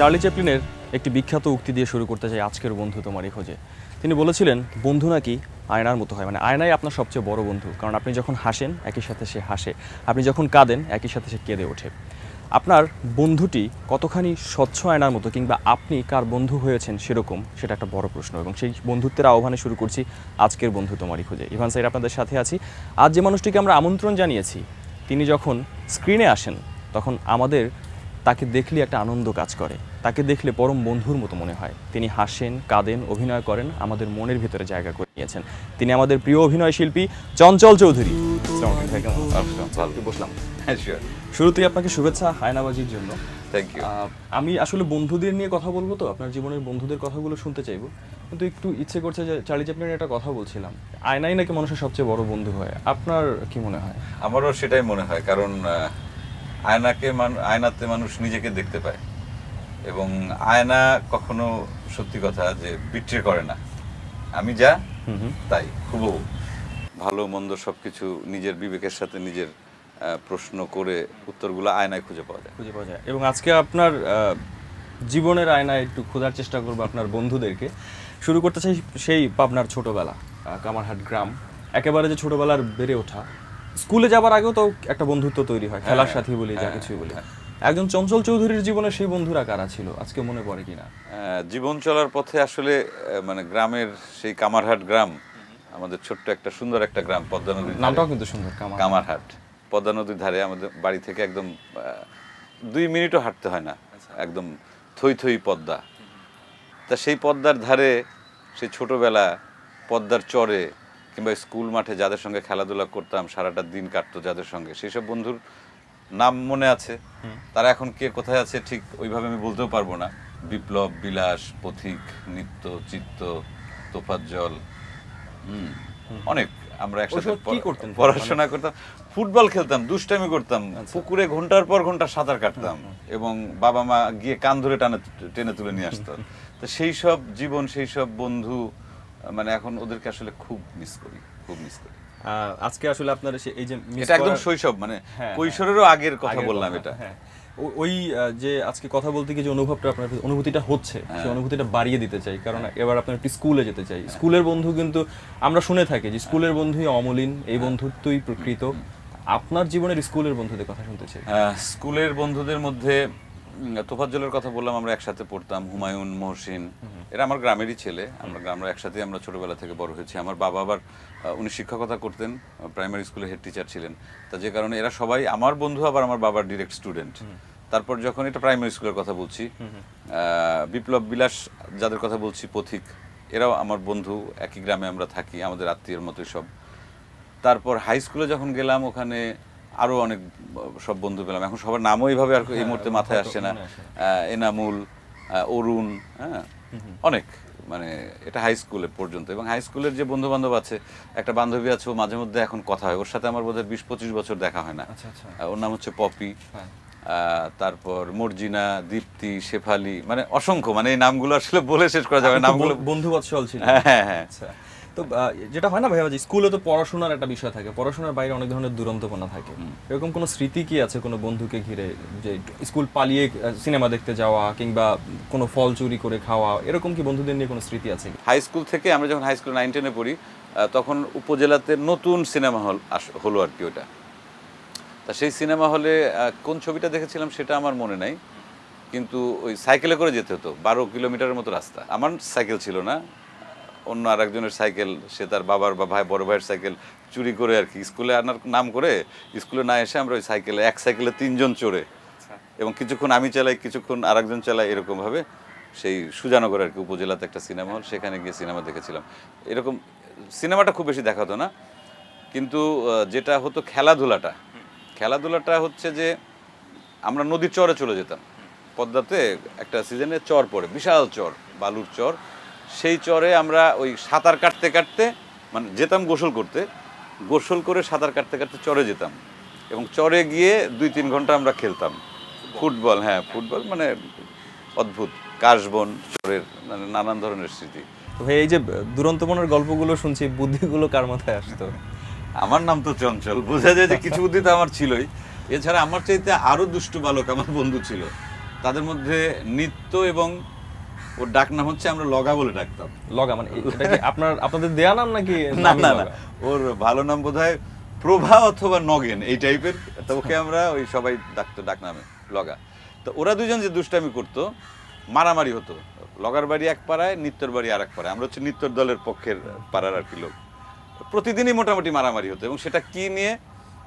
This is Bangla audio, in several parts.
চার্লি চ্যাপলিনের একটি বিখ্যাত উক্তি দিয়ে শুরু করতে চাই আজকের বন্ধু তোমারই খোঁজে। তিনি বলেছিলেন, বন্ধু নাকি আয়নার মতো হয়। মানে আয়নাই আপনার সবচেয়ে বড় বন্ধু, কারণ আপনি যখন হাসেন, একই সাথে সে হাসে। আপনি যখন কাঁদেন, একই সাথে সে কেঁদে ওঠে। আপনার বন্ধুটি কতখানি স্বচ্ছ আয়নার মতো কিংবা আপনি কার বন্ধু হয়েছেন সেরকম, সেটা একটা বড় প্রশ্ন। এবং সেই বন্ধুত্বের আহ্বানে শুরু করছি আজকের বন্ধু তোমারই খোঁজে। ইভান সাইড আপনাদের সাথে আছি। আজ যে মানুষটিকে আমরা আমন্ত্রণ জানিয়েছি, তিনি যখন স্ক্রিনে আসেন, তখন আমাদের তাকে দেখলে একটা আনন্দ কাজ করে। তাকে দেখলে পরম বন্ধুর মতো মনে হয়। তিনি হাসেন কাঁদেন অভিনয় করেন আমাদের মনের ভেতরে জায়গা করে নিয়েছেন। তিনি আমাদের প্রিয় অভিনয় শিল্পী চঞ্চল চৌধুরী। বসলাম। হ্যাঁ শুরুতেই আপনাকে শুভেচ্ছা হায়নাবাজির জন্য। থ্যাংক ইউ আমি আসলে বন্ধুদের নিয়ে কথা বলব তো। আপনার জীবনের বন্ধুদের কথাগুলো শুনতে চাইব। কিন্তু একটু ইচ্ছে করছে যে চার্লি চ্যাপলিনের একটা কথা বলছিলাম। আয়নাই নাকি মানুষের সবচেয়ে বড় বন্ধু হয়? আপনার কি মনে হয়? আমারও সেটাই মনে হয়। কারণ আয়নাকে আয়নাতে মানুষ নিজেকে দেখতে পায়। এবং আয়না কখনো সত্যি কথা যে বিট্রে করে না। আমি যা তাই খুব ভালো মন্দ সবকিছু নিজের বিবেকের সাথে নিজের প্রশ্ন করে উত্তরগুলো আয়নায় খুঁজে পাওয়া যায়। খুঁজে পাওয়া যায়। এবং আজকে আপনার জীবনের আয়নায় একটু খোঁজার চেষ্টা করব আপনার বন্ধুদেরকে। শুরু করতে চাই সেই পাবনার ছোটবেলা কামারহাট গ্রাম। একেবারে যে ছোটবেলার বেড়ে ওঠা। স্কুলে যাবার আগেও তো একটা বন্ধুত্ব তৈরি হয় খেলার হ্যাঁ, সাথী বলি যা হ্যাঁ, কিছুই বলি। হ্যাঁ। একজন চঞ্চল চৌধুরীর জীবনে সেই বন্ধুরা কারা ছিল? আজকে মনে পড়ে কিনা? জীবন চলার পথে আসলে মানে গ্রামের সেই কামারহাট গ্রাম আমাদের ছোট্ট একটা সুন্দর একটা গ্রাম পদ্মা নদীর নামটাও কিন্তু সুন্দর কামারহাট। পদ্মা নদীর ধারে আমাদের বাড়ি থেকে একদম দুই মিনিটও হাঁটতে হয় না একদম থই থই পদ্মা। তা সেই পদ্মার ধারে সেই ছোটবেলা পদ্মার চরে কিংবা স্কুল মাঠে যাদের সঙ্গে খেলাধুলা করতাম সারাটা দিন কাটতো যাদের সঙ্গে। সেই সব বন্ধুর নাম মনে আছে। তারা এখন কে কোথায় আছে ঠিক ওইভাবে আমি বলতেও পারব না। বিপ্লব বিলাস পথিক নিত্য চিত্ত তোফাজ্জল হুম, অনেক। আমরা একসাথে? পড়াশোনা করতাম। ফুটবল খেলতাম দুষ্টামি করতাম। পুকুরে ঘণ্টার পর ঘণ্টা সাঁতার কাটতাম এবং বাবা মা গিয়ে কান ধরে টানে টেনে তুলে নিয়ে আসতো। তো সেই সব জীবন সেই সব বন্ধু মানে এখন ওদেরকে আসলে খুব মিস করি খুব মিস করি। আজকে আসলে আপনার এই যে এটা একদম শৈশব মানে হ্যাঁ, কৈশোরেরও আগের কথা বললাম এটা। হ্যাঁ। ওই যে আজকে কথা বলতে গিয়ে যে অনুভবটা আপনার অনুভূতিটা হচ্ছে হ্যাঁ। সেই অনুভূতিটা বাড়িয়ে দিতে চাই কারণ এবার আপনার একটি স্কুলে যেতে চাই। স্কুলের বন্ধু কিন্তু আমরা শুনে থাকি যে স্কুলের বন্ধুই অমলিন এই হ্যাঁ। বন্ধুত্বই প্রকৃত। আপনার জীবনের স্কুলের বন্ধুদের কথা শুনতে চাই। স্কুলের বন্ধুদের মধ্যে তোফাজ্জলের কথা বললাম আমরা একসাথে পড়তাম হুমায়ুন মহসিন। এরা আমার গ্রামেরই ছেলে আমরা আমরা একসাথে আমরা ছোটবেলা থেকে বড় হয়েছি। আমার বাবা আবার উনি শিক্ষকতা করতেন প্রাইমারি স্কুলে হেড টিচার ছিলেন। তা যে কারণে এরা সবাই আমার বন্ধু আবার আমার বাবার ডিরেক্ট স্টুডেন্ট তারপর যখন এটা প্রাইমারি স্কুলের কথা বলছি বিপ্লব বিলাস যাদের কথা বলছি পথিক এরাও আমার বন্ধু একই গ্রামে আমরা থাকি আমাদের আত্মীয়ের মতোই সব। তারপর হাই স্কুলে যখন গেলাম ওখানে আরও অনেক সব বন্ধু পেলাম। এখন সবার নামও এইভাবে আর এই মুহূর্তে মাথায় আসছে না। এনামুল অরুণ হ্যাঁ অনেক মানে এটা হাই স্কুলে পর্যন্ত। এবং হাই স্কুলের যে বন্ধু বান্ধব আছে একটা বান্ধবী আছে ও মাঝে মধ্যে এখন কথা হয়। ওর সাথে আমার বোধহয় বিশ পঁচিশ বছর দেখা হয় না। আচ্ছা আচ্ছা। ওর নাম হচ্ছে পপি। হ্যাঁ। আহ, তারপর মর্জিনা দীপ্তি শেফালি মানে অসংখ্য। মানে এই নামগুলো আসলে বলে শেষ করা যাবে নামগুলো বন্ধু বৎসল ছিল হ্যাঁ হ্যাঁ হ্যাঁ। আচ্ছা। তো যেটা হয় না ভাইয়া যে স্কুলে তো পড়াশোনার একটা বিষয় থাকে পড়াশোনার বাইরে অনেক ধরনের দুরন্তপনা থাকে। এরকম কোনো স্মৃতি কি আছে কোনো বন্ধুকে ঘিরে যে স্কুল পালিয়ে সিনেমা দেখতে যাওয়া কিংবা কোনো ফল চুরি করে খাওয়া এরকম কি বন্ধুদের নিয়ে কোনো স্মৃতি আছে? হাই স্কুল থেকে আমরা যখন হাই স্কুল নাইন টেনে পড়ি তখন উপজেলাতে নতুন সিনেমা হল আস- হলো আর কি ওটা। তা সেই সিনেমা হলে কোন ছবিটা দেখেছিলাম সেটা আমার মনে নাই কিন্তু ওই সাইকেলে করে যেতে হতো বারো কিলোমিটারের মতো রাস্তা। আমার সাইকেল ছিল না অন্য আর একজনের সাইকেল সে তার বাবার বা ভাই বড় ভাইয়ের সাইকেল চুরি করে আর কি স্কুলে আনার নাম করে স্কুলে না এসে আমরা ওই সাইকেলে এক সাইকেলে তিনজন চড়ে। এবং কিছুক্ষণ আমি চালাই কিছুক্ষণ আরেকজন চালাই এরকমভাবে সেই সুজানগর আর কি উপজেলাতে একটা সিনেমা হল সেখানে গিয়ে সিনেমা দেখেছিলাম। এরকম সিনেমাটা খুব বেশি দেখা হতো না কিন্তু যেটা হতো খেলাধুলাটা। খেলাধুলাটা হচ্ছে যে আমরা নদীর চরে চলে যেতাম। পদ্মাতে একটা সিজনে চর পড়ে বিশাল চর বালুর চর। সেই চরে আমরা ওই সাঁতার কাটতে কাটতে মানে যেতাম গোসল করতে গোসল করে সাঁতার কাটতে কাটতে চরে যেতাম। এবং চরে গিয়ে দুই তিন ঘণ্টা আমরা খেলতাম। ফুটবল হ্যাঁ ফুটবল মানে অদ্ভুত। কাশবন চরের মানে নানান ধরনের স্মৃতি। তো ভাই এই যে দুরন্তপনার গল্পগুলো শুনছি বুদ্ধিগুলো কার মাথায় আসতো? আমার নাম তো চঞ্চল বোঝা যায় যে কিছু বুদ্ধি তো আমার ছিলই। এছাড়া আমার চাইতে আরও দুষ্টু বালক আমার বন্ধু ছিল। তাদের মধ্যে নিত্য এবং ওর ডাক নাম হচ্ছে আমরা লগা বলে ডাকতাম। লগা মানে এটা কি আপনার আপনাদের দেয়া নাম নাকি না না না। ওর ভালো নাম বোধহয় প্রভা অথবা নগেন এই টাইপের। তো ওকে আমরা ওই সবাই ডাকতো ডাক নামে লগা। তো ওরা দুজন যে দুষ্টামি করতো মারামারি হতো। লগার বাড়ি এক পাড়ায় নিত্যর বাড়ি আর এক পাড়ায়। আমরা হচ্ছে নিত্যর দলের পক্ষের পাড়ার আর কি লোক। প্রতিদিনই মোটামুটি মারামারি হতো এবং সেটা কি নিয়ে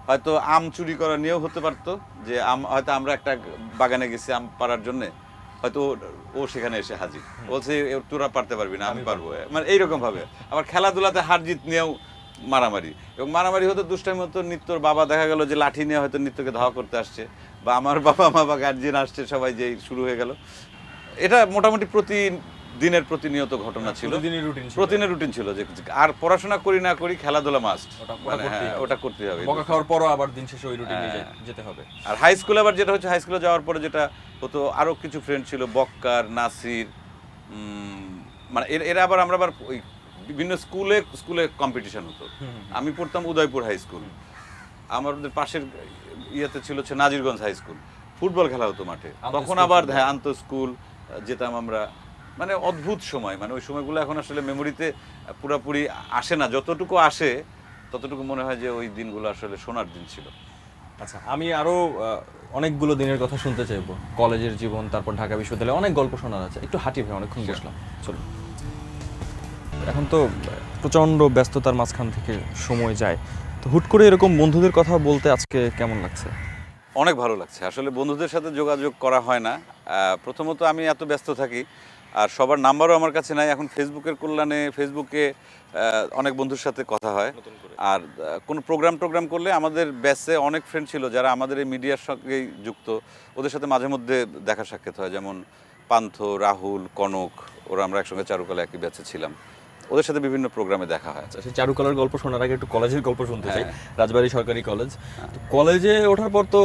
হয়তো আম চুরি করা নিয়েও হতে পারতো যে আম হয়তো আমরা একটা বাগানে গেছি আম পাড়ার জন্যে। হয়তো ও- সেখানে এসে হাজির। বলছে "এ, তোরা পারতে পারবি না আমি পারব। মানে এইরকম ভাবে। আবার খেলাধুলাতে হার জিত নিয়েও মারামারি। এবং মারামারি হতো দুষ্টামি মতো নিত্যর বাবা দেখা গেল যে লাঠি নিয়ে হয়তো নিত্যকে ধাওয়া করতে আসছে। বা আমার বাবা মা বা গার্জিয়ান আসছে সবাই যেই শুরু হয়ে গেল। এটা মোটামুটি প্রতি দিনের প্রতিনিয়ত ঘটনা ছিল। প্রতিদিনই প্রতিদিনের রুটিন ছিল যে আর পড়াশোনা করি না করি খেলাধুলা মাস্ট ওটা- মানে হ্যাঁ, করতে হবে। বকা খাওয়ার পরও আবার দিন শেষে ওই রুটিনে হ্যাঁ। যেতে হবে। আর হাই স্কুলে আবার যেটা হচ্ছে হাই স্কুলে যাওয়ার পরে যেটা হতো আরও কিছু ফ্রেন্ড ছিল বক্কার নাসির মানে এর- আবার আমরা আবার ওই বিভিন্ন স্কুলে স্কুলে কম্পিটিশন হতো। আমি পড়তাম উদয়পুর হাই স্কুল আমাদের পাশের ইয়েতে ছিল হচ্ছে নাজিরগঞ্জ হাই স্কুল ফুটবল খেলা হতো মাঠে। তখন আবার। হ্যাঁ আন্ত স্কুল যেতাম আমরা মানে অদ্ভুত সময়। মানে ওই সময়গুলো এখন আসলে মেমোরিতে পুরাপুরি আসে না। যতটুকু আসে ততটুকু মনে হয় যে ওই দিনগুলো আসলে সোনার দিন ছিল। আচ্ছা আমি আরও অনেকগুলো দিনের কথা শুনতে চাইব। কলেজের জীবন তারপর ঢাকা বিশ্ববিদ্যালয়ে অনেক গল্প শোনার আছে। একটু হাঁটি ভাই অনেকক্ষণ বসলাম। চলো এখন তো প্রচণ্ড ব্যস্ততার মাঝখান থেকে সময় যায়। তো হুট করে এরকম বন্ধুদের কথা বলতে আজকে কেমন লাগছে? অনেক ভালো লাগছে। আসলে বন্ধুদের সাথে যোগাযোগ করা হয় না। প্রথমত আমি এত ব্যস্ত থাকি আর সবার নাম্বারও আমার কাছে নাই। এখন ফেসবুকের কল্যাণে ফেসবুকে অনেক বন্ধুর সাথে কথা হয়। আর কোনো প্রোগ্রাম টোগ্রাম করলে আমাদের ব্যাচে অনেক ফ্রেন্ড ছিল যারা আমাদের এই মিডিয়ার সঙ্গেই যুক্ত। ওদের সাথে মাঝে মধ্যে দেখা সাক্ষাৎ হয় যেমন পান্থ রাহুল কনক ওরা আমরা একসঙ্গে চারুকলা একই ব্যাচে ছিলাম। ওদের সাথে বিভিন্ন প্রোগ্রামে দেখা হয়। আচ্ছা সেই চারুকলার গল্প শোনার আগে একটু কলেজের গল্প শুনতে চাই। হ্যাঁ। রাজবাড়ী সরকারি কলেজ তো কলেজে ওঠার পর তো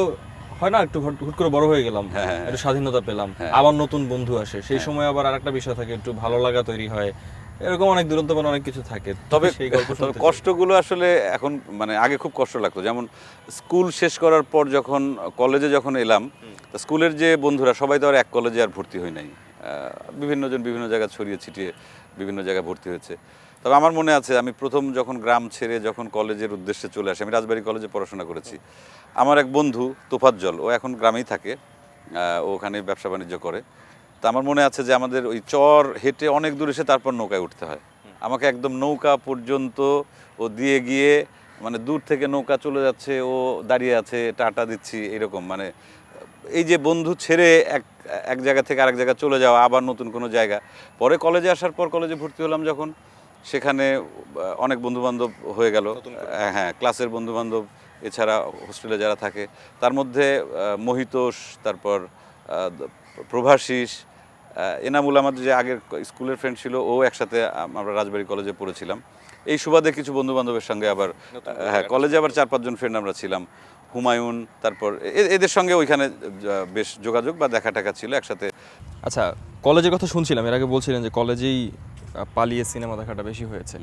হয় না একটু হুট করে বড় হয়ে গেলাম হ্যাঁ, হ্যাঁ। একটু স্বাধীনতা পেলাম হ্যাঁ। আবার নতুন বন্ধু আসে। সেই সময় আবার আরেকটা বিষয় থাকে একটু ভালো লাগা তৈরি হয়। এরকম অনেক দূরত্ব অনেক কিছু থাকে। তবে সেই গল্প কষ্টগুলো আসলে এখন মানে আগে খুব কষ্ট লাগতো। যেমন স্কুল শেষ করার পর যখন কলেজে যখন এলাম স্কুলের যে বন্ধুরা সবাই তো আর এক কলেজে আর ভর্তি হয় নাই। আহ, বিভিন্ন জন বিভিন্ন জায়গায় ছড়িয়ে ছিটিয়ে বিভিন্ন জায়গায় ভর্তি হয়েছে। তবে আমার মনে আছে, আমি প্রথম যখন গ্রাম ছেড়ে যখন কলেজের উদ্দেশ্যে চলে আসি, আমি রাজবাড়ী কলেজে পড়াশোনা করেছি। আমার এক বন্ধু তোফাজ্জল ও এখন গ্রামেই থাকে ও ওখানে ব্যবসা বাণিজ্য করে। তা আমার মনে আছে যে আমাদের ওই চর হেঁটে অনেক দূর এসে তারপর নৌকায় উঠতে হয়। আমাকে একদম নৌকা পর্যন্ত ও দিয়ে গিয়ে মানে দূর থেকে নৌকা চলে যাচ্ছে, ও দাঁড়িয়ে আছে, টাটা দিচ্ছি, এরকম মানে এই যে বন্ধু ছেড়ে এক এক জায়গা থেকে আরেক জায়গায় চলে যাওয়া, আবার নতুন কোনো জায়গা। পরে কলেজে আসার পর কলেজে ভর্তি হলাম যখন। সেখানে অনেক বন্ধু বান্ধব হয়ে গেল। হ্যাঁ ক্লাসের বন্ধু বান্ধব এছাড়া হোস্টেলে যারা থাকে তার মধ্যে মহিতোষ তারপর প্রভাশিস এনামুল আমাদের যে আগের স্কুলের ফ্রেন্ড ছিল ও একসাথে আমরা রাজবাড়ি কলেজে পড়েছিলাম। এই সুবাদে কিছু বন্ধু বান্ধবের সঙ্গে আবার হ্যাঁ কলেজে আবার চার পাঁচজন ফ্রেন্ড আমরা ছিলাম। হুমায়ুন তারপর এদের সঙ্গে ওইখানে বেশ যোগাযোগ বা দেখা টাকা ছিল একসাথে। আচ্ছা কলেজের কথা শুনছিলাম এর আগে বলছিলেন যে কলেজেই পালিয়ে সিনেমা দেখাটা বেশি হয়েছে।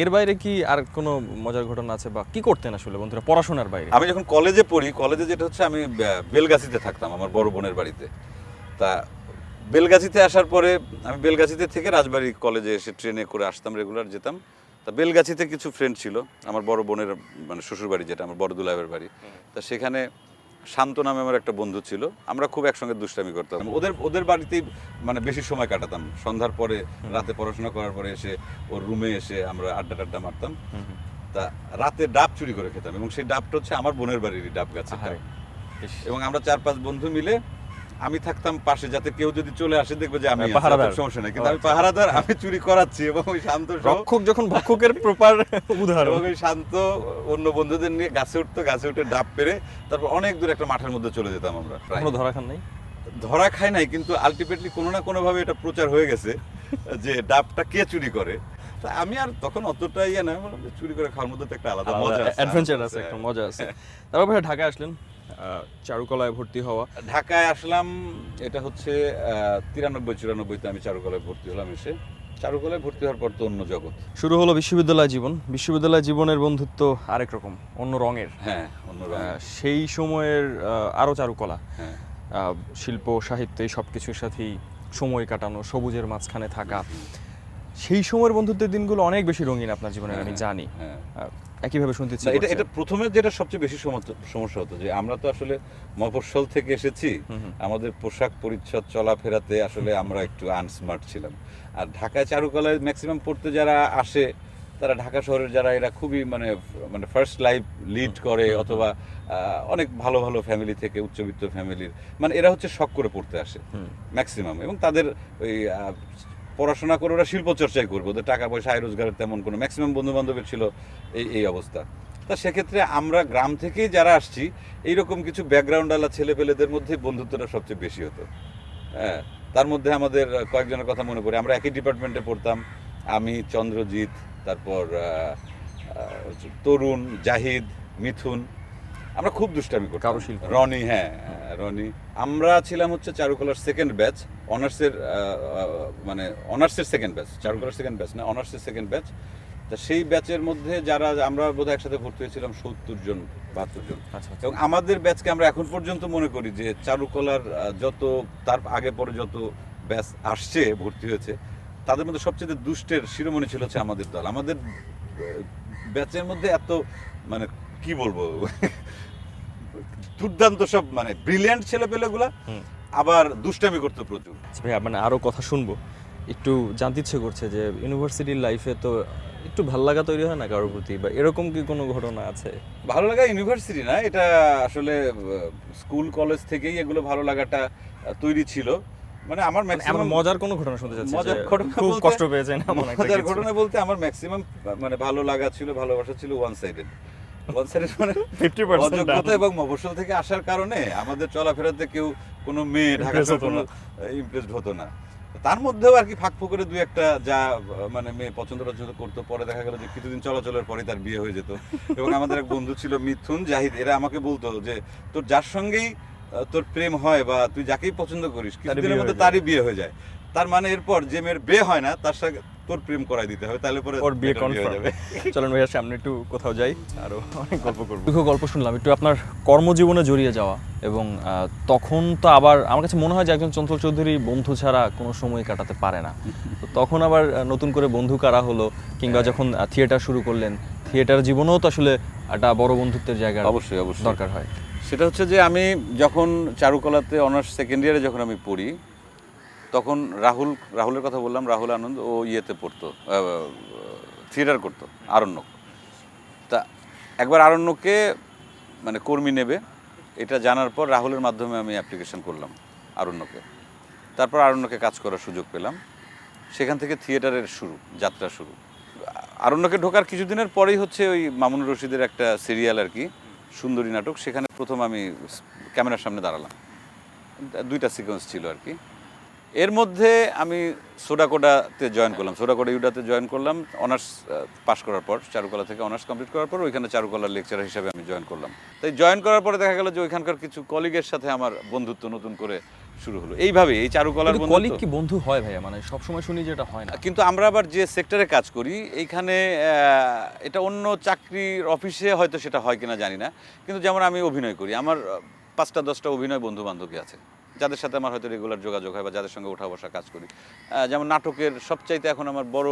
এর বাইরে কি আর কোনো মজার ঘটনা আছে বা কি করতেন আসলে বন্ধুরা পড়াশোনার বাইরে? আমি যখন কলেজে পড়ি কলেজে যেটা হচ্ছে আমি বেলগাছিতে থাকতাম আমার বড় বোনের বাড়িতে। তা বেলগাছিতে আসার পরে আমি বেলগাছিতে থেকে রাজবাড়ি কলেজে এসে ট্রেনে করে আসতাম রেগুলার যেতাম। তা বেলগাছিতে কিছু ফ্রেন্ড ছিল আমার বড় বোনের মানে শ্বশুর বাড়ি যেটা আমার বড়। দুলাভের বাড়ি তা সেখানে শান্ত নামে আমার একটা বন্ধু ছিল আমরা খুব একসঙ্গে দুষ্টামি করতাম। ওদের ওদের বাড়িতেই মানে বেশি সময় কাটাতাম। সন্ধ্যার পরে রাতে পড়াশোনা করার পরে এসে ওর রুমে এসে আমরা আড্ডা টাড্ডা মারতাম। তা রাতে ডাব চুরি করে খেতাম এবং সেই ডাবটা হচ্ছে আমার বোনের বাড়ির ডাব গাছে এবং আমরা চার পাঁচ বন্ধু মিলে আমি থাকতাম পাশে যাতে কেউ যদি চলে আসে দেখবে যে আমি পাহারাদার। সমস্যা নেই। কিন্তু আমি আচ্ছা। পাহারাদার আমি চুরি করাচ্ছি এবং ওই শান্ত রক্ষক যখন ভক্ষকের প্রপার উদাহরণ। ওই শান্ত অন্য বন্ধুদের নিয়ে গাছে উঠতো গাছে উঠে ডাব পেরে তারপর অনেক দূর একটা মাঠের মধ্যে চলে যেতাম আমরা কোনো ধরা খান নাই? ধরা খায় নাই কিন্তু আলটিমেটলি কোনো না কোনো ভাবে এটা প্রচার হয়ে গেছে যে ডাবটা কে চুরি করে। আমি আর তখন অতটা ইয়ে না বললাম চুরি করে খাওয়ার মধ্যে তো একটা আলাদা মজা আছে অ্যাডভেঞ্চার আছে একটা মজা আছে। তারপর ঢাকায় আসলেন? চারুকলায় ভর্তি হওয়া। ঢাকায় আসলাম এটা হচ্ছে তিরানব্বই চুরানব্বইতে আমি চারুকলায় ভর্তি হলাম এসে। চারুকলায় ভর্তি হওয়ার পর তো অন্য জগৎ। শুরু হলো বিশ্ববিদ্যালয় জীবন। বিশ্ববিদ্যালয় জীবনের বন্ধুত্ব আরেক রকম অন্য রঙের। হ্যাঁ অন্য সেই সময়ের আরও চারুকলা। হ্যাঁ। শিল্প সাহিত্য এই সব কিছুর সাথেই সময় কাটানো সবুজের মাঝখানে থাকা। সেই সময়ের বন্ধুত্বের দিনগুলো অনেক বেশি রঙিন আপনার জীবনে আমি জানি। হ্যাঁ একইভাবে শুনতে ইচ্ছে না, এটা এটা প্রথমে যেটা সবচেয়ে বেশি সমস্যা- সমস্যা হতো যে আমরা তো আসলে মফস্বল থেকে এসেছি আমাদের পোশাক পরিচ্ছদ চলাফেরাতে আসলে আমরা একটু আনস্মার্ট ছিলাম। আর ঢাকায় চারুকলায় ম্যাক্সিমাম পড়তে যারা আসে তারা ঢাকা শহরের যারা এরা খুবই মানে মানে ফার্স্ট লাইফ লিড করে অথবা অনেক ভালো ভালো ফ্যামিলি থেকে উচ্চবিত্ত ফ্যামিলির মানে এরা হচ্ছে শখ করে পড়তে আসে ম্যাক্সিমাম এবং তাদের ওই পড়াশোনা করে ওরা শিল্প চর্চাই করবে। ওদের টাকা পয়সা আয় রোজগারের তেমন কোনো ম্যাক্সিমাম বন্ধু বান্ধবের ছিল এই এই অবস্থা। তা সেক্ষেত্রে আমরা গ্রাম থেকেই যারা আসছি এইরকম কিছু ব্যাকগ্রাউন্ডওয়ালা ছেলেপেলেদের মধ্যে বন্ধুত্বটা সবচেয়ে বেশি হতো। হ্যাঁ তার মধ্যে আমাদের কয়েকজনের কথা মনে করি আমরা একই ডিপার্টমেন্টে পড়তাম। আমি চন্দ্রজিৎ তারপর তরুণ জাহিদ মিথুন। আমরা খুব দুষ্টামি করতাম। রনি হ্যাঁ হ্যাঁ, রনি। আমরা ছিলাম হচ্ছে চারুকলার সেকেন্ড ব্যাচ অনার্সের মানে অনার্সের সেকেন্ড ব্যাচ চারুকলার সেকেন্ড ব্যাচ না অনার্সের সেকেন্ড ব্যাচ তা সেই ব্যাচের মধ্যে যারা আমরা বোধহয় একসাথে ভর্তি হয়েছিলাম সত্তর জন বাহাত্তর জন। আচ্ছা আচ্ছা। এবং আমাদের ব্যাচকে আমরা এখন পর্যন্ত মনে করি যে চারুকলার যত তার আগে পরে যত ব্যাচ আসছে ভর্তি হয়েছে তাদের মধ্যে সবচেয়ে দুষ্টের শিরোমণি ছিল হচ্ছে আমাদের দল। আমাদের ব্যাচের মধ্যে এত মানে কি বলব? দুর্দান্ত সব মানে ব্রিলিয়ান্ট ছেলেপেলেগুলা। আবার দুষ্টামি করতো প্রচুর। আচ্ছা ভাইয়া মানে আরও কথা শুনব। একটু জানতে ইচ্ছে করছে যে ইউনিভার্সিটির লাইফে তো একটু ভালো লাগা তৈরি হয় না কারোর প্রতি? বা এরকম কি কোনো ঘটনা আছে? ভালো লাগা ইউনিভার্সিটি না এটা আসলে স্কুল কলেজ থেকেই এগুলো ভালো লাগাটা তৈরি ছিল। মানে আমার মানে ম্যাক্সিমাম মজার কোনো ঘটনা শুনতে চাচ্ছি মজার ঘটনা খুব কষ্ট পেয়েছেন মজার ঘটনা বলতে আমার ম্যাক্সিমাম মানে ভালো লাগা ছিল ভালোবাসা ছিল ওয়ান সাইডেড মানে 50% অযোগ্যতা এবং মফস্বল থেকে আসার কারণে আমাদের চলাফেরাতে কেউ কোনো মেয়ে ঢাকা কোনো ইমপ্রেসড হতো না। তার মধ্যেও আর কি ফাঁক ফুকরে দুই একটা যা মানে মেয়ে পছন্দ টছন্দ করতো পরে দেখা গেল যে কিছুদিন চলাচলের পরে তার বিয়ে হয়ে যেত। এবং আমাদের এক বন্ধু ছিল মিথুন জাহিদ এরা আমাকে বলতো যে তোর যার সঙ্গেই তোর প্রেম হয় বা তুই যাকেই পছন্দ করিস কিছুদিনের মধ্যে তারই বিয়ে হয়ে যায়। তার মানে এরপর যে মেয়ের বিয়ে হয় না তার সঙ্গে তোর প্রেম করাই দিতে হবে তাহলে পরে ওর বিয়ে হয়ে কনফার্ম যাবে। চলেন ভাইয়া সামনে একটু কোথাও যাই আরও অনেক গল্প করব। দুঃখ গল্প শুনলাম একটু আপনার কর্মজীবনে জড়িয়ে যাওয়া এবং তখন তো আবার আমার কাছে মনে হয় যে একজন চঞ্চল চৌধুরী বন্ধু ছাড়া কোনো সময় কাটাতে পারে না। তো তখন আবার নতুন করে বন্ধু কারা হলো কিংবা যখন থিয়েটার শুরু করলেন থিয়েটার জীবনেও তো আসলে একটা বড় বন্ধুত্বের জায়গা অবশ্যই অবশ্যই। দরকার হয়। সেটা হচ্ছে যে আমি যখন চারুকলাতে অনার্স সেকেন্ড ইয়ারে যখন আমি পড়ি তখন রাহুল, রাহুলের কথা বললাম, রাহুল আনন্দ ও ইয়েতে পড়তো থিয়েটার করতো, আরণ্যক। তা একবার আরণ্যকে মানে কর্মী নেবে, এটা জানার পর রাহুলের মাধ্যমে আমি অ্যাপ্লিকেশন করলাম আরণ্যকে। তারপর আরণ্যকে কাজ করার সুযোগ পেলাম। সেখান থেকে থিয়েটারের শুরু, যাত্রা শুরু। আরণ্যকে ঢোকার কিছুদিনের পরেই হচ্ছে ওই মামুনুর রশিদের একটা সিরিয়াল আর কি, সুন্দরী নাটক। সেখানে প্রথম আমি ক্যামেরার সামনে দাঁড়ালাম। দুইটা সিকোয়েন্স ছিল আর কি। এর মধ্যে আমি সোডাকোডাতে জয়েন করলাম। সোডাকোডা ইউডাতে জয়েন করলাম। অনার্স পাশ করার পর চারুকলা থেকে অনার্স কমপ্লিট করার পর ওইখানে চারুকলার লেকচার হিসাবে আমি জয়েন করলাম। তাই জয়েন করার পরে দেখা গেল যে ওইখানকার কিছু কলিগের সাথে আমার বন্ধুত্ব নতুন করে শুরু হলো। এইভাবে এই চারুকলার কলিগ কি বন্ধু হয় ভাইয়া? মানে সবসময় শুনি যে এটা হয় না। কিন্তু আমরা আবার যে সেক্টরে কাজ করি এইখানে এটা অন্য চাকরির অফিসে হয়তো সেটা হয় কিনা জানি না। কিন্তু যেমন আমি অভিনয় করি আমার পাঁচটা দশটা অভিনয় বন্ধু বান্ধবী আছে। যাদের সাথে আমার হয়তো রেগুলার যোগাযোগ হয় বা যাদের সঙ্গে ওঠা বসা কাজ করি। যেমন নাটকের সবচাইতে এখন আমার বড়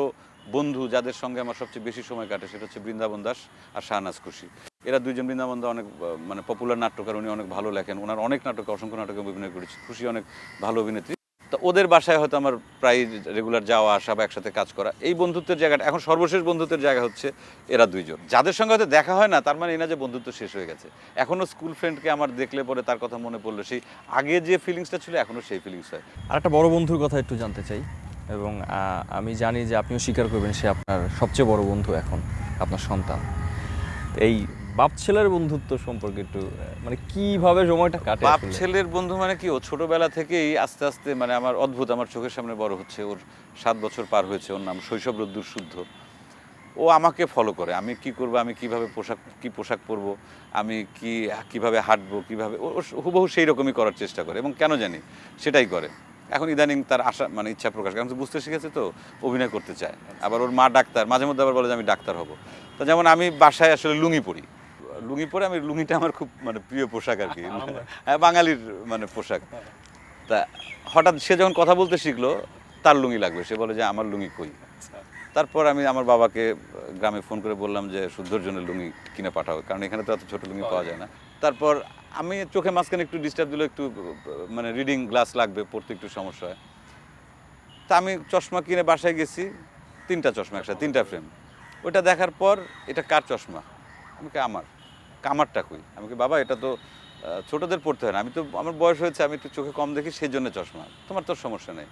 বন্ধু যাদের সঙ্গে আমার সবচেয়ে বেশি সময় কাটে সেটা হচ্ছে বৃন্দাবন দাস আর শাহনাজ খুশি। এরা দুইজন বৃন্দাবন দাস অনেক মানে পপুলার নাট্যকার, উনি অনেক ভালো লেখেন। ওনার অনেক নাটকে, অসংখ্য নাটকে অভিনয় করেছি। খুশি অনেক ভালো অভিনেত্রী। তো ওদের বাসায় হয়তো আমার প্রায় রেগুলার যাওয়া আসা বা একসাথে কাজ করা, এই বন্ধুত্বের জায়গাটা, এখন সর্বশেষ বন্ধুত্বের জায়গা হচ্ছে এরা দুইজন। যাদের সঙ্গে হয়তো দেখা হয় না, তার মানে এই না যে বন্ধুত্ব শেষ হয়ে গেছে। এখনও স্কুল ফ্রেন্ডকে আমার দেখলে পরে তার কথা মনে পড়ল, সেই আগে যে ফিলিংসটা ছিল এখনও সেই ফিলিংস হয়। আর একটা বড় বন্ধুর কথা একটু জানতে চাই, এবং আমি জানি যে আপনিও স্বীকার করবেন সে আপনার সবচেয়ে বড় বন্ধু এখন, আপনার সন্তান। এই বাপ ছেলের বন্ধুত্ব সম্পর্কে একটু মানে কীভাবে সময়টা কাটে বাপ ছেলের বন্ধু মানে কি ও ছোটবেলা থেকেই আস্তে আস্তে মানে আমার অদ্ভুত আমার চোখের সামনে বড় হচ্ছে ওর সাত বছর পার হয়েছে ওর নাম শৈশব রোদ্দুর শুদ্ধ। ও আমাকে ফলো করে আমি কি করব আমি কীভাবে পোশাক কি পোশাক পরব আমি কি কীভাবে হাঁটবো কীভাবে ও হুবহু সেই রকমই করার চেষ্টা করে এবং কেন জানি সেটাই করে। এখন ইদানিং তার আশা মানে ইচ্ছা প্রকাশ কারণ বুঝতে শিখেছে তো অভিনয় করতে চায়। আবার ওর মা ডাক্তার মাঝে মধ্যে আবার বলে যে আমি ডাক্তার হব। তো যেমন আমি বাসায় আসলে লুঙ্গি পরি লুঙ্গি পরে আমি লুঙ্গিটা আমার খুব মানে প্রিয় পোশাক আর কি। হ্যাঁ বাঙালির মানে পোশাক। তা হঠাৎ সে যখন কথা বলতে শিখলো তার লুঙ্গি লাগবে। সে বলে যে আমার লুঙ্গি কই? তারপর আমি আমার বাবাকে গ্রামে ফোন করে বললাম যে শুদ্ধর জন্য লুঙ্গি কিনে পাঠাও কারণ এখানে তো এত ছোট লুঙ্গি পাওয়া যায় না। তারপর আমি চোখে মাঝখানে একটু ডিস্টার্ব দিলে একটু মানে রিডিং গ্লাস লাগবে পড়তে একটু সমস্যা হয়। তা আমি চশমা কিনে বাসায় গেছি তিনটা চশমা একসাথে তিনটা ফ্রেম ওটা দেখার পর এটা কার চশমা? আমি আমার। কামারটা কই আমি বাবা, এটা তো ছোটদের পড়তে হয় না। আমি তো, আমার বয়স হয়েছে, আমি একটু চোখে কম দেখি, সেই জন্য চশমা। তোমার তো সমস্যা নেই।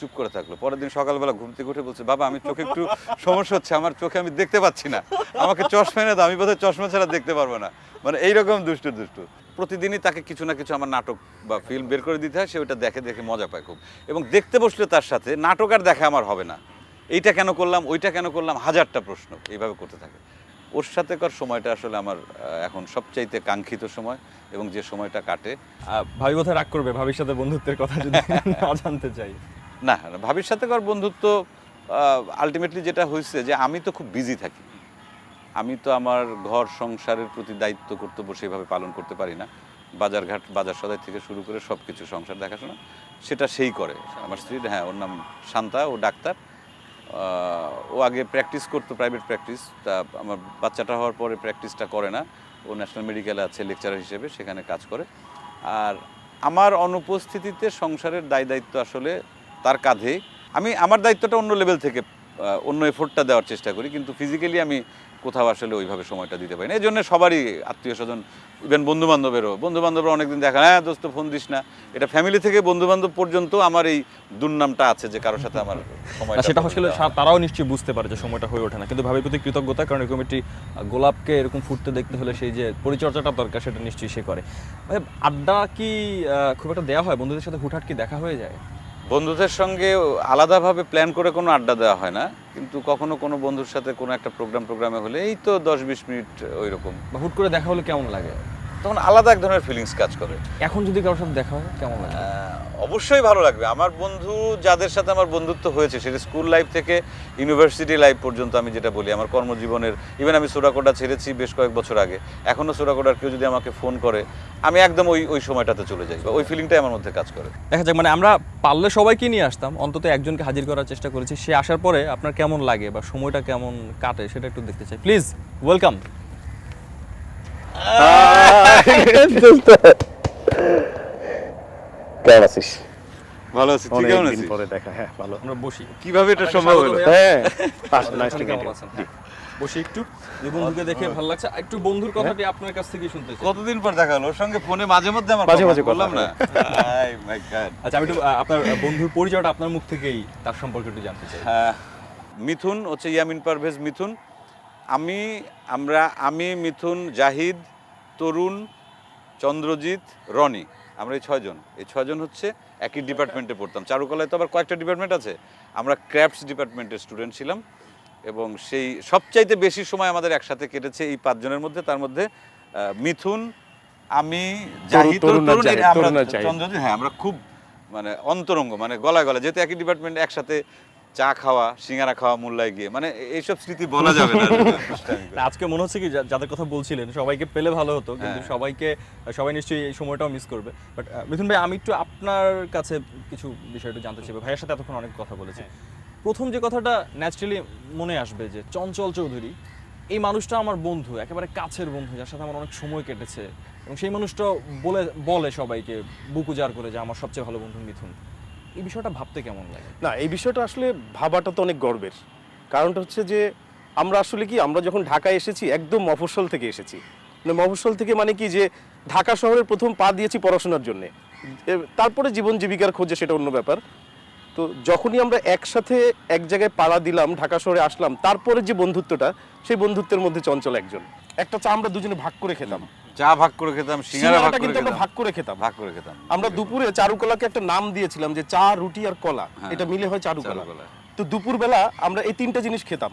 চুপ করে থাকল। পরের দিন সকালবেলা ঘুম থেকে উঠে বলছে, বাবা, আমি চোখে একটু সমস্যা হচ্ছে, আমার চোখে আমি দেখতে পাচ্ছি না। আমাকে চশমা এনে দাও, আমি বোধহয় চশমা ছাড়া দেখতে পারব না। মানে এইরকম দুষ্টু দুষ্টু। প্রতিদিনই তাকে কিছু না কিছু আমার নাটক বা ফিল্ম বের করে দিতে হয়, সে ওটা দেখে দেখে মজা পায় খুব। এবং দেখতে বসলে তার সাথে, নাটক আর দেখা আমার হবে না। এইটা কেন করলাম, ওইটা কেন করলাম? হাজারটা প্রশ্ন এইভাবে করতে থাকে। ওর সাথে কর সময়টা আসলে আমার এখন সবচাইতে কাঙ্ক্ষিত সময় এবং যে সময়টা কাটে। ভাবি বোধহয় রাগ করবে? ভাবির সাথে বন্ধুত্বের কথা যদি না জানতে চাই। না না, ভাবির সাথে কর বন্ধুত্ব আলটিমেটলি যেটা হয়েছে যে আমি তো খুব বিজি থাকি। আমি তো আমার ঘর সংসারের প্রতি দায়িত্ব কর্তব্য সেভাবে পালন করতে পারি না। বাজারঘাট বাজার সদাই থেকে শুরু করে সব কিছু সংসার দেখাশোনা সেটা সেই করে। আমার স্ত্রী হ্যাঁ ওর নাম শান্তা ও ডাক্তার। ও আগে প্র্যাকটিস করতো প্রাইভেট প্র্যাকটিস তা আমার বাচ্চাটা হওয়ার পরে প্র্যাকটিসটা করে না। ও ন্যাশনাল মেডিকেলে আছে লেকচারার হিসেবে, সেখানে কাজ করে। আর আমার অনুপস্থিতিতে সংসারের দায় দায়িত্ব আসলে তার কাঁধে। আমি, আমার দায়িত্বটা অন্য লেভেল থেকে অন্য এফোর্টটা দেওয়ার চেষ্টা করি, কিন্তু ফিজিক্যালি আমি কোথাও আসলে ওইভাবে সময়টা দিতে পারি না। এই জন্য সবারই আত্মীয় স্বজন ইভেন বন্ধু বান্ধবেরও বন্ধু বান্ধবরা অনেকদিন দেখা হ্যাঁ দোস্ত ফোন দিস না। এটা ফ্যামিলি থেকে বন্ধু বান্ধব পর্যন্ত আমার এই দুর্নামটা আছে যে কারোর সাথে আমার সময় সেটা আসলে তারাও নিশ্চয়ই বুঝতে পারে যে সময়টা হয়ে ওঠে না। কিন্তু ভাবির প্রতি কৃতজ্ঞতা কারণ এরকম একটি গোলাপকে এরকম ফুটতে দেখতে হলে সেই যে পরিচর্যাটা দরকার সেটা নিশ্চয়ই সে করে। ভাই, আড্ডা কি আহ, খুব একটা দেওয়া হয়? বন্ধুদের সাথে হুটহাট কি দেখা হয়ে যায়? বন্ধুদের সঙ্গে আলাদাভাবে প্ল্যান করে কোনো আড্ডা দেওয়া হয় না, কিন্তু কখনো কোনো বন্ধুর সাথে কোনো একটা প্রোগ্রাম প্রোগ্রামে হলে এই তো দশ বিশ মিনিট ওই রকম হুট করে দেখা হলে কেমন লাগে? তখন আলাদা এক ধরনের ফিলিংস কাজ করে। এখন যদি কারোর সাথে দেখা হয় কেমন লাগে? অবশ্যই ভালো লাগবে। আমার বন্ধু যাদের সাথে আমার বন্ধুত্ব হয়েছে সেটা স্কুল লাইফ থেকে ইউনিভার্সিটি লাইফ পর্যন্ত আমি যেটা বলি আমার কর্মজীবনের ইভেন আমি সোরাকোটা ছেড়েছি বেশ কয়েক বছর আগে এখনও সোরাকোটার কেউ যদি আমাকে ফোন করে আমি একদম ওই ওই সময়টাতে চলে যাই বা ওই ফিলিংটাই আমার মধ্যে কাজ করে। দেখা যাক মানে আমরা পারলে সবাইকে নিয়ে আসতাম অন্তত একজনকে হাজির করার চেষ্টা করেছি সে আসার পরে আপনার কেমন লাগে বা সময়টা কেমন কাটে সেটা একটু দেখতে চাই। প্লিজ ওয়েলকাম কেমন আছিস? ভালো আছি তুই কেমন আছিস? পরে দেখা হ্যাঁ ভালো। আমরা বসি। কীভাবে এটা সম্ভব হলো? হ্যাঁ নাইস টু? হ্যাঁ। বসি একটু। যে বন্ধুকে দেখে ভালো লাগছে একটু বন্ধুর কথাটি আপনার কাছ থেকেই শুনতে কতদিন পর দেখা হলো? ওর সঙ্গে ফোনে মাঝে মধ্যে আমার মাঝে মাঝে কথা বললাম না আই মাই গড আচ্ছা আমি একটু আপনার বন্ধুর পরিচয়টা আপনার মুখ থেকেই তার সম্পর্কে একটু জানতে চাই। হ্যাঁ, মিথুন হচ্ছে ইয়ামিন পারভেজ মিথুন। আমি আমরা আমি মিথুন জাহিদ তরুণ চন্দ্রজিৎ রনি। আমরা এই ছয়জন। এই ছয়জন হচ্ছে একই ডিপার্টমেন্টে পড়তাম। চারুকলায় তো আবার কয়েকটা ডিপার্টমেন্ট আছে। আমরা ক্র্যাফটস ডিপার্টমেন্টের স্টুডেন্ট ছিলাম এবং সেই সবচাইতে বেশি সময় আমাদের একসাথে কেটেছে এই পাঁচজনের মধ্যে। তার মধ্যে মিথুন আমি আমরা জাহিদ। চন্দ্রজিৎ হ্যাঁ আমরা খুব মানে অন্তরঙ্গ মানে গলায় গলা যেহেতু একই ডিপার্টমেন্ট একসাথে চা খাওয়া সিঙ্গারা খাওয়া মোল্লায় গিয়ে। মানে এইসব স্মৃতি বলা যাবে না। আজকে মনে হচ্ছে কি যাদের কথা বলছিলেন সবাইকে পেলে ভালো হতো কিন্তু হ্যাঁ। সবাইকে সবাই নিশ্চয়ই এই সময়টাও মিস করবে। বাট মিথুন ভাই আমি একটু আপনার কাছে কিছু বিষয় একটু জানতে চাই ভাইয়ের সাথে এতক্ষণ অনেক কথা বলেছি। প্রথম যে কথাটা ন্যাচারালি মনে আসবে যে চঞ্চল চৌধুরী এই মানুষটা আমার বন্ধু একেবারে কাছের বন্ধু যার সাথে আমার অনেক সময় কেটেছে। এবং সেই মানুষটা বলে বলে সবাইকে বুক উজাড় করে যে আমার সবচেয়ে ভালো বন্ধু মিথুন এই বিষয়টা ভাবতে কেমন লাগে? না, এই বিষয়টা আসলে ভাবাটা তো অনেক গর্বের। কারণটা হচ্ছে যে, আমরা আসলে কি, আমরা যখন ঢাকায় এসেছি, একদম মফস্বল থেকে এসেছি। মানে মফস্বল থেকে মানে কি যে, ঢাকা শহরের প্রথম পা দিয়েছি পড়াশোনার জন্য। তারপরে জীবন জীবিকার খোঁজে সেটা অন্য ব্যাপার। তো যখনই আমরা একসাথে এক জায়গায় পাড়া দিলাম, ঢাকা শহরে আসলাম, তারপরে যে বন্ধুত্বটা, সেই বন্ধুত্বের মধ্যে চঞ্চল একজন। একটা চা আমরা দুজনে ভাগ করে খেতাম। চা ভাগ করে খেতাম সিঙ্গারা ভাগ করে খেতাম। ভাগ করে খেতাম। ভাগ করে খেতাম। আমরা দুপুরে চারুকলাকে একটা নাম দিয়েছিলাম যে চা রুটি আর কলা। হ্যাঁ। এটা মিলে হয় চারুকলা। চারুকলা। তো দুপুরবেলা আমরা এই তিনটা জিনিস খেতাম।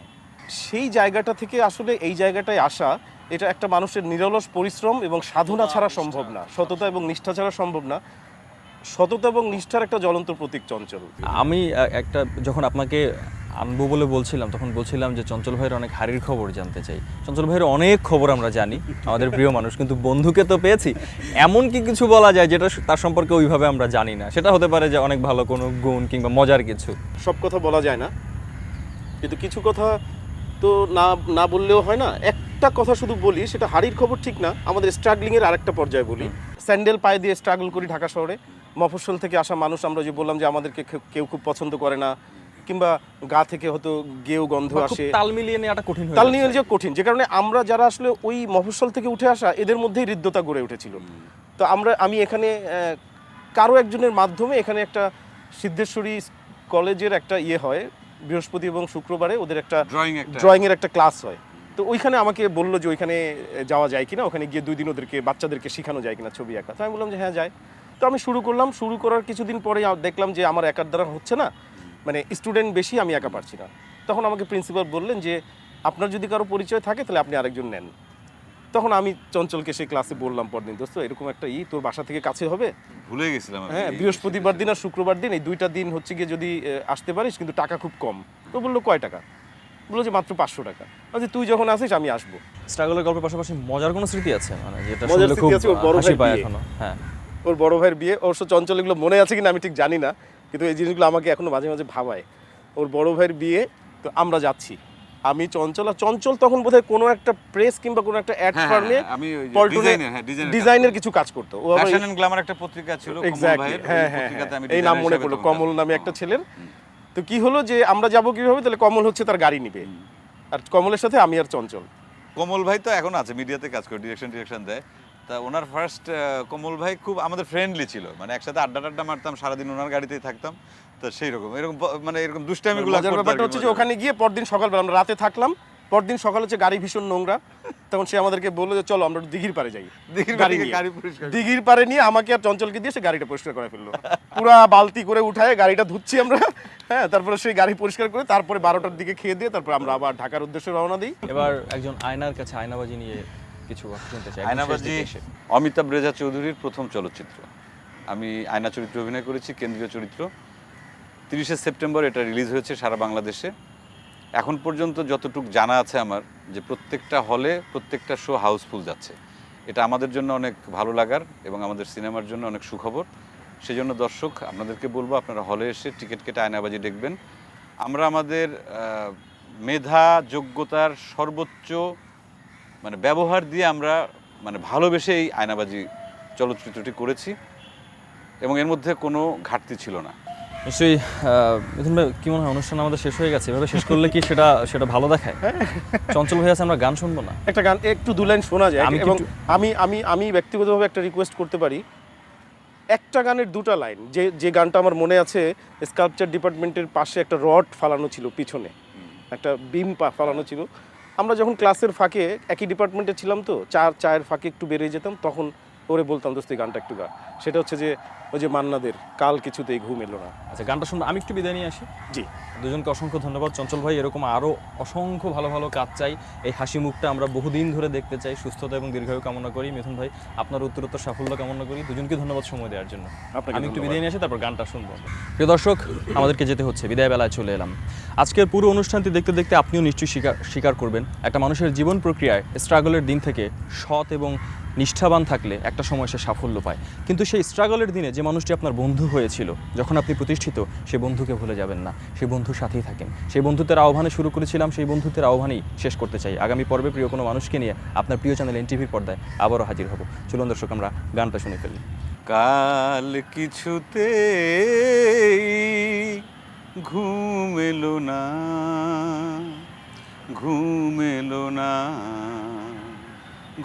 সেই জায়গাটা থেকে আসলে এই জায়গাটায় আসা এটা একটা মানুষের নিরলস পরিশ্রম এবং সাধনা ছাড়া সম্ভব না। সততা এবং নিষ্ঠা ছাড়া সম্ভব না। সততা এবং নিষ্ঠার একটা জ্বলন্ত প্রতীক চঞ্চল। আমি একটা যখন আপনাকে আনব বলে বলছিলাম তখন বলছিলাম যে চঞ্চল ভাইয়ের অনেক হারির খবর জানতে চাই। চঞ্চল ভাইয়ের অনেক খবর আমরা জানি আমাদের প্রিয় মানুষ কিন্তু বন্ধুকে তো পেয়েছি। এমন কি কিছু বলা যায় যেটা তার সম্পর্কে ওইভাবে আমরা জানি না। সেটা হতে পারে যে অনেক ভালো কোনো গুণ কিংবা মজার কিছু। সব কথা বলা যায় না। কিন্তু কিছু কথা তো না না বললেও হয় না। একটা কথা শুধু বলি সেটা হাড়ির খবর ঠিক না আমাদের স্ট্রাগলিংয়ের আরেকটা পর্যায়ে বলি। স্যান্ডেল পায়ে দিয়ে স্ট্রাগল করি ঢাকা শহরে। মফস্বল থেকে আসা মানুষ আমরা যে বললাম যে আমাদেরকে কেউ খুব পছন্দ করে না। কিংবা গা থেকে হয়তো গেও গন্ধ আসে। তাল মিলিয়ে নেওয়াটা কঠিন তাল। নিয়ে যে কঠিন। যে কারণে আমরা যারা আসলে ওই মফস্বল থেকে উঠে আসা এদের মধ্যেই হৃদ্যতা গড়ে উঠেছিল। তো আমরা আমি এখানে কারও একজনের মাধ্যমে এখানে একটা সিদ্ধেশ্বরী কলেজের একটা ইয়ে হয় বৃহস্পতি এবং শুক্রবারে ওদের একটা ড্রয়িং একটা। ড্রয়িং এর একটা ক্লাস হয়। তো ওইখানে আমাকে বলল যে ওইখানে যাওয়া যায় কিনা ওখানে গিয়ে দুই দিন ওদেরকে বাচ্চাদেরকে শেখানো যায় কিনা ছবি আঁকা। তো আমি বললাম যে হ্যাঁ যায়। তো আমি শুরু করলাম। শুরু করার কিছুদিন পরে দেখলাম যে আমার একার দ্বারা হচ্ছে না। মানে স্টুডেন্ট বেশি আমি একা পারছি না। তখন আমাকে প্রিন্সিপাল বললেন যে আপনার যদি কারও পরিচয় থাকে তাহলে আপনি আরেকজন নেন। তখন আমি চঞ্চলকে সেই ক্লাসে বললাম পরদিন দোস্ত এরকম একটা ই তোর বাসা থেকে কাছে হবে? ভুলে গেছিলাম হ্যাঁ বৃহস্পতিবার দিন আর শুক্রবার দিন এই দুইটা দিন হচ্ছে গিয়ে যদি আসতে পারিস কিন্তু টাকা খুব কম। তো বলল কয় টাকা? বলল যে মাত্র পাঁচশো টাকা। বলছি তুই যখন আসিস আমি আসব। স্ট্রাগলের গল্পের পাশাপাশি মজার কোনো স্মৃতি আছে? মানে যেটা মজার স্মৃতি আছে, ওর বড় বিয়ে। এখনও? হ্যাঁ। ওর বড় ভাইয়ের বিয়ে। অবশ্য চঞ্চল এগুলো মনে আছে কিনা আমি ঠিক জানি না। কিন্তু এই জিনিসগুলো আমাকে এখনও মাঝে মাঝে ভাবায়। ওর বড় ভাইয়ের বিয়ে তো আমরা যাচ্ছি। আমি চঞ্চল আর চঞ্চল তখন বোধহয় কোনো একটা প্রেস কিংবা কোনো একটা অ্যাড হ্যাঁ, ফার্মে হ্যাঁ, আমি হ্যাঁ, ডিজাইনের কিছু কাজ করতো। ও ফ্যাশন এন্ড গ্ল্যামার একটা পত্রিকা ছিল এক্স্যাক্টলি হ্যাঁ হ্যাঁ হ্যাঁ। এই নাম মনে পড়ল কমল নামে একটা ছেলের। তো কি হলো যে আমরা যাব কীভাবে? তাহলে কমল হচ্ছে তার গাড়ি নিবে। আর কমলের সাথে আমি আর চঞ্চল। কমল ভাই তো এখন আছে মিডিয়াতে কাজ করে ডিরেকশন ডিরেকশন দেয়। তা ওনার ফার্স্ট কমল ভাই খুব আমাদের ফ্রেন্ডলি ছিল। মানে একসাথে আড্ডা টাড্ডা মারতাম সারাদিন ওনার গাড়িতেই থাকতাম। তো সেই রকম এরকম মানে এরকম দুষ্টামিগুলো ব্যাপারটা হচ্ছে যে ওখানে গিয়ে পরদিন সকালবেলা আমরা রাতে থাকলাম পরদিন সকাল হচ্ছে গাড়ি ভীষণ নোংরা। তখন সে আমাদেরকে বলল যে চলো আমরা দিঘির পারে যাই। দিঘির গাড়ি গাড়ি পরিষ্কার দিঘির পারে নিয়ে আমাকে আর চঞ্চলকে দিয়ে সে গাড়িটা পরিষ্কার করে ফেলল। পুরা বালতি করে উঠায় গাড়িটা ধুচ্ছি আমরা। হ্যাঁ তারপরে সেই গাড়ি পরিষ্কার করে তারপরে বারোটার দিকে খেয়ে দিয়ে তারপর আমরা আবার ঢাকার উদ্দেশ্যে রওনা দিই। এবার একজন আয়নার কাছে আয়নাবাজি নিয়ে কিছু শুনতে চাই। আয়নাবাজি অমিতাভ রেজা চৌধুরীর প্রথম চলচ্চিত্র। আমি আয়না চরিত্রে অভিনয় করেছি কেন্দ্রীয় চরিত্র। তিরিশে সেপ্টেম্বর এটা রিলিজ হয়েছে সারা বাংলাদেশে। এখন পর্যন্ত যতটুকু জানা আছে আমার যে প্রত্যেকটা হলে প্রত্যেকটা শো হাউসফুল যাচ্ছে। এটা আমাদের জন্য অনেক ভালো লাগার এবং আমাদের সিনেমার জন্য অনেক সুখবর। সেই জন্য দর্শক আপনাদেরকে বলব আপনারা হলে এসে টিকিট কেটে আয়নাবাজি দেখবেন। আমরা আমাদের মেধা যোগ্যতার সর্বোচ্চ মানে ব্যবহার দিয়ে আমরা মানে ভালোবেসে এই আয়নাবাজি চলচ্চিত্রটি করেছি এবং এর মধ্যে কোনো ঘাটতি ছিল না। নিশ্চয়ই মিথুন ভাই কি মনে হয় অনুষ্ঠান আমাদের শেষ হয়ে গেছে? এভাবে শেষ করলে কি সেটা সেটা ভালো দেখায়? চঞ্চল ভাই আছে আমরা গান শুনব না। একটা গান একটু দু লাইন শোনা যায়। আমি এবং আমি আমি আমি ব্যক্তিগতভাবে একটা রিকোয়েস্ট করতে পারি। একটা গানের দুটা লাইন যে যে গানটা আমার মনে আছে স্কাল্পচার ডিপার্টমেন্টের পাশে একটা রড ফালানো ছিল পিছনে। একটা বিম পা- ফালানো ছিল। আমরা যখন ক্লাসের ফাঁকে একই ডিপার্টমেন্টে ছিলাম তো, চার, চায়ের ফাঁকে একটু বেরিয়ে যেতাম, তখন ওরে বলতাম, দোস্ত গানটা একটু গা। সেটা হচ্ছে যে ওই যে মান্নাদের কাল কিছুতেই ঘুম এলো না। আচ্ছা গানটা শুনব আমি একটু বিদায় নিয়ে আসি? জি। দুজনকে অসংখ্য ধন্যবাদ। চঞ্চল ভাই এরকম আরও অসংখ্য ভালো ভালো কাজ চাই। এই হাসি মুখটা আমরা বহুদিন ধরে দেখতে চাই সুস্থতা এবং দীর্ঘায়ু কামনা করি। মিথুন ভাই আপনার উত্তরোত্তর সাফল্য কামনা করি। দুজনকে ধন্যবাদ সময় দেওয়ার জন্য। আপনাকে আমি একটু। বিদায় নিয়ে আসি তারপর গানটা শুনব প্রিয় দর্শক আমাদেরকে যেতে হচ্ছে বিদায় বেলায় চলে এলাম। আজকের পুরো অনুষ্ঠানটি দেখতে দেখতে আপনিও নিশ্চয়ই স্বীকার স্বীকার করবেন একটা মানুষের জীবন প্রক্রিয়ায় স্ট্রাগলের দিন থেকে সৎ এবং নিষ্ঠাবান থাকলে একটা সময় সে সাফল্য পায়। কিন্তু সেই স্ট্রাগলের দিনে যে মানুষটি আপনার বন্ধু হয়েছিল, যখন আপনি প্রতিষ্ঠিত, সে বন্ধুকে ভুলে যাবেন না সেই বন্ধুর সাথেই থাকেন। সেই বন্ধুত্বের আহ্বানে শুরু করেছিলাম, সেই বন্ধুত্বের আহ্বানেই শেষ করতে চাই। আগামী পর্বে প্রিয় কোনো মানুষকে নিয়ে আপনার প্রিয় চ্যানেল এনটিভির পর্দায় আবারও হাজির হব। চলুন দর্শক, আমরা গানটা শুনে ফেলি। কাল কিছুতে ঘুম এলো না, ঘুম এলো না,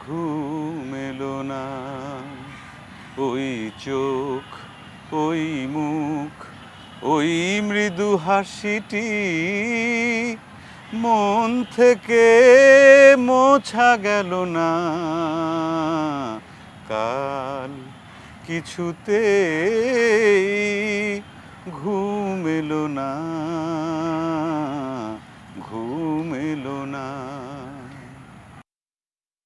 ঘুম এলো না। ওই চোখ, ওই মুখ, ওই মৃদু হাসিটি মন থেকে মোছা গেল না। কাল কিছুতে ঘুম এলো না, ঘুম এলো না।